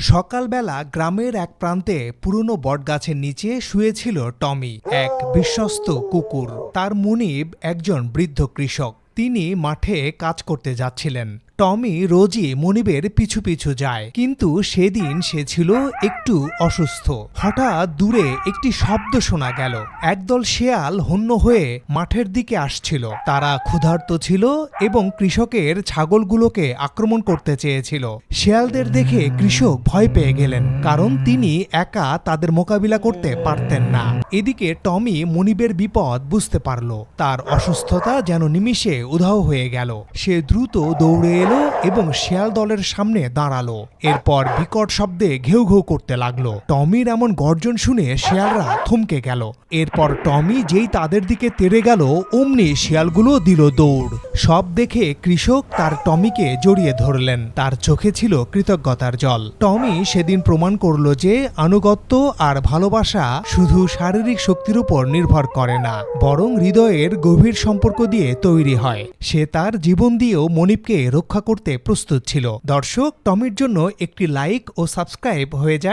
সকালবেলা গ্রামের এক প্রান্তে পুরনো বটগাছের নিচে শুয়েছিল টমি, এক বিশ্বস্ত কুকুর। তার মুনিব একজন বৃদ্ধ কৃষক। তিনি মাঠে কাজ করতে যাচ্ছিলেন। টমি রোজই মনিবের পিছু পিছু যায়। কিন্তু সেদিন সে ছিল একটু অসুস্থ। হঠাৎ দূরে একটি শব্দ শোনা গেল। একদল শেয়াল হন্য হয়ে মাঠের দিকে আসছিল। তারা ক্ষুধার্ত ছিল এবং কৃষকের ছাগলগুলোকে আক্রমণ করতে চেয়েছিল। শেয়ালদের দেখে কৃষক ভয় পেয়ে গেলেন, কারণ তিনি একা তাদের মোকাবিলা করতে পারতেন না। এদিকে টমি মনিবের বিপদ বুঝতে পারল। তার অসুস্থতা যেন নিমিষে উধাও হয়ে গেল। সে দ্রুত দৌড়ে এলো এবং শেয়াল দলের সামনে দাঁড়াল। এরপর বিকট শব্দে ঘেউ ঘেউ করতে লাগল। টমির এমন গর্জন শুনে শেয়ালরা থমকে গেল। এরপর টমি যেই তাদের দিকে তেড়ে গেল, অমনি শেয়ালগুলো দিল দৌড়। সব দেখে কৃষক তার টমিকে জড়িয়ে ধরলেন। তার চোখে ছিল কৃতজ্ঞতার জল। টমি সেদিন প্রমাণ করল যে আনুগত্য আর ভালোবাসা শুধু শারীরিক শক্তির উপর নির্ভর করে না, বরং হৃদয়ের গভীর সম্পর্ক দিয়ে তৈরি হয়। সে তার জীবন দিয়েও মনিবকে রক্ষা করতে প্রস্তুত ছিল। দর্শক টমির জন্য একটি লাইক ও সাবস্ক্রাইব হয়ে যাক।